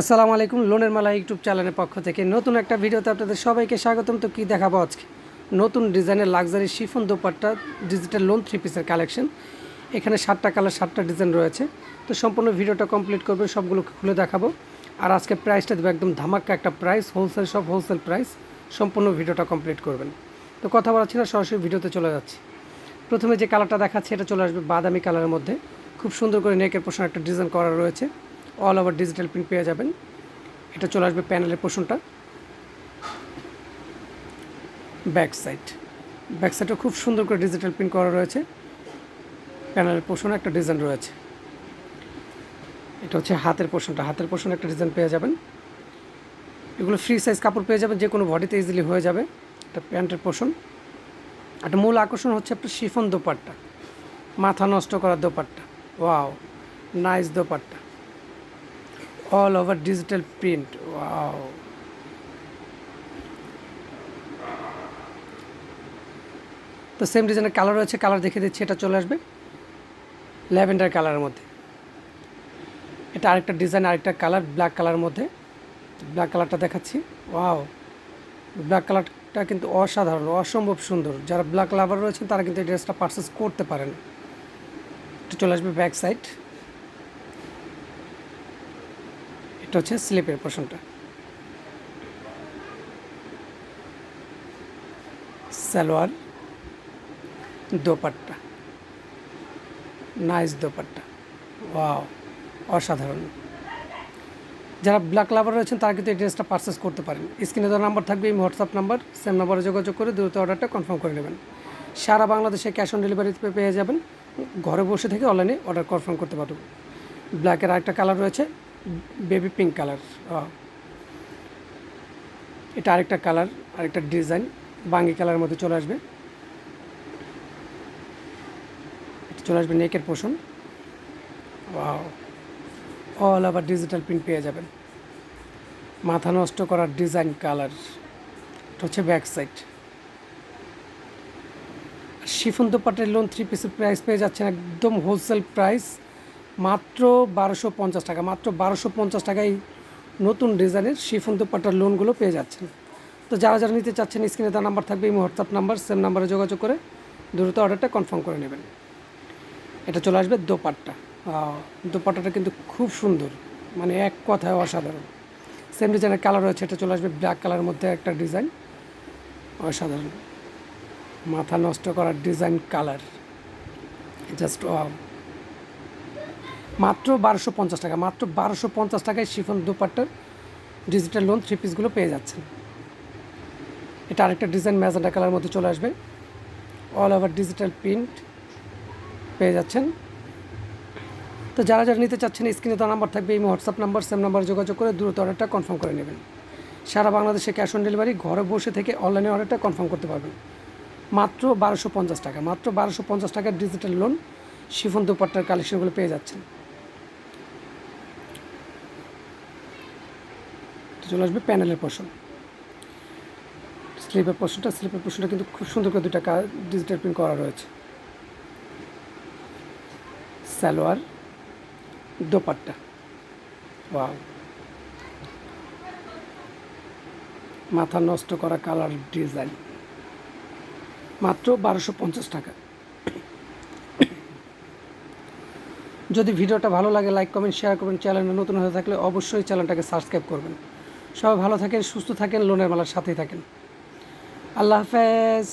আসসালামু আলাইকুম, লোনের মালা ইউটিউব চ্যানেলের পক্ষ থেকে নতুন একটা ভিডিওতে আপনাদের সবাইকে স্বাগতম। তো কী দেখাবো আজকে? নতুন ডিজাইনের luxury chiffon dupatta, digital lawn three পিসের কালেকশন। এখানে সাতটা কালার, সাতটা ডিজাইন রয়েছে। তো সম্পূর্ণ ভিডিওটা কমপ্লিট করবে সবগুলো খুলে দেখাবো। আর আজকে প্রাইসটা দেবো একদম ধামাক্কা একটা প্রাইস, হোলসেল, সব হোলসেল প্রাইস। সম্পূর্ণ ভিডিওটা কমপ্লিট করবেন। তো কথা বলাচ্ছি না সরাসরি ভিডিওতে চলে যাচ্ছি। প্রথমে যে কালারটা দেখাচ্ছি, এটা চলে আসবে বাদামি কালারের মধ্যে। খুব সুন্দর করে নেকের পোষণ একটা ডিজাইন করা রয়েছে। অল ওভার ডিজিটাল প্রিন্ট পেয়ে যাবেন। এটা চলে আসবে প্যানেলের পোষণটা। ব্যাক সাইড ব্যাক সাইডে খুব সুন্দর করে ডিজিটাল প্রিন্ট করা রয়েছে। প্যানেলের পোষণে একটা ডিজাইন রয়েছে। এটা হচ্ছে হাতের পোষণটা। হাতের পোষণে একটা ডিজাইন পেয়ে যাবেন। এগুলো ফ্রি সাইজ কাপড় পেয়ে যাবেন, যে কোনো বডিতে ইজিলি হয়ে যাবে। এটা প্যান্টের পোষণ। একটা মূল আকর্ষণ হচ্ছে আপনার শিফন দোপাট্টা। মাথা নষ্ট করার dupatta. Wow nice dupatta. All over digital print wow তো সেম ডিজাইনের কালার রয়েছে কালার দেখে দিচ্ছি, এটা চলে আসবে। ল্যাভেন্ডার কালারের মধ্যে। এটা আরেকটা ডিজাইন আরেকটা কালার ব্ল্যাক কালারের মধ্যে। ব্ল্যাক কালারটা দেখাচ্ছি। ওয়াও ব্ল্যাক কালারটা কিন্তু অসাধারণ, অসম্ভব সুন্দর। যারা ব্ল্যাক লাভার রয়েছেন, তারা কিন্তু এই ড্রেসটা পারচেস করতে পারেন। এটা চলে আসবে ব্যাক সাইড এটা হচ্ছে স্লিপের পোর্শনটা। সালোয়ার, দোপাট্টা। নাইস দোপাট্টা। ওয়াও, অসাধারণ। যারা ব্ল্যাক লাভার রয়েছেন, তারা কিন্তু এই ড্রেসটা পারচেস করতে পারেন। স্ক্রিনে দেওয়া নাম্বার থাকবে, এই হোয়াটসঅ্যাপ নাম্বার সেম নাম্বারে যোগাযোগ করে দ্রুত অর্ডারটা কনফার্ম করে নেবেন। সারা বাংলাদেশে ক্যাশ অন ডেলিভারিতে পেয়ে যাবেন। ঘরে বসে থেকে অনলাইনে অর্ডার কনফার্ম করতে পারবেন। ব্ল্যাকের আরেকটা কালার রয়েছে বেবি পিঙ্ক কালার এটা আরেকটা কালার আরেকটা ডিজাইন বাঙ্গি কালারের মধ্যে চলে আসবে। এটা চলে আসবে নেকের পোষণ অল আবার ডিজিটাল প্রিন্ট পেয়ে যাবেন। মাথা নষ্ট করার ডিজাইন কালার এটা হচ্ছে ব্যাক সাইড শিফন দোপাটের লোন থ্রি পিসের প্রাইস পেয়ে যাচ্ছেন একদম হোলসেল প্রাইস মাত্র বারোশো পঞ্চাশ টাকা, মাত্র বারোশো পঞ্চাশ টাকায় নতুন ডিজাইনের শিফন দোপাট্টার লোনগুলো পেয়ে যাচ্ছেন। তো যারা যারা নিতে চাচ্ছেন, স্ক্রিনে তার নাম্বার থাকবে এই হোয়াটসঅ্যাপ নাম্বার, সেম নাম্বারে যোগাযোগ করে দ্রুত অর্ডারটা কনফার্ম করে নেবেন। এটা চলে আসবে দোপাট্টা। দোপাট্টাটা কিন্তু খুব সুন্দর মানে এক কথায় অসাধারণ। সেম ডিজাইনের কালার রয়েছে, এটা চলে আসবে ব্ল্যাক কালারের মধ্যে একটা ডিজাইন। অসাধারণ। মাথা নষ্ট করার ডিজাইন কালার। জাস্ট মাত্র বারোশো পঞ্চাশ টাকা, মাত্র বারোশো পঞ্চাশ টাকায় শিফন দুপাট্টার ডিজিটাল লোন থ্রি পিসগুলো পেয়ে যাচ্ছেন। এটা আরেকটা ডিজাইন ম্যাজেন্ডা কালার মধ্যে চলে আসবে। অল ওভার ডিজিটাল প্রিন্ট পেয়ে যাচ্ছেন। তো যারা যারা নিতে চাচ্ছেন স্ক্রিনে তো নাম্বার থাকবে, এই হোয়াটসঅ্যাপ নাম্বার সেম নাম্বার যোগাযোগ করে দ্রুত অর্ডারটা কনফার্ম করে নেবেন। সারা বাংলাদেশে ক্যাশ অন ডেলিভারি ঘরে বসে থেকে অনলাইনে অর্ডারটা কনফার্ম করতে পারবেন। মাত্র বারোশো পঞ্চাশ টাকা, মাত্র বারোশো পঞ্চাশ টাকার ডিজিটাল লোন শিফন দুপাট্টার কালেকশনগুলো পেয়ে যাচ্ছেন। চলে আসবে প্যানেলের পোর্শন স্লিপের পোর্শনটা স্লিপের পোর্শনটা কিন্তু খুব সুন্দর করে দুটা ডিজিটাল প্রিন্ট করা রয়েছে। সালোয়ার, দোপাট্টা। ওয়াও। মাথা নষ্ট করা কালার ডিজাইন। মাত্র বারোশো পঞ্চাশ টাকা। যদি ভিডিওটা ভালো লাগে, লাইক, কমেন্ট, শেয়ার করবেন। চ্যানেলে নতুন হয়ে থাকলে অবশ্যই চ্যানেলটাকে সাবস্ক্রাইব করবেন। সবাই ভালো থাকেন সুস্থ থাকেন লোনের মালার সাথেই থাকেন। আল্লাহ হাফেজ।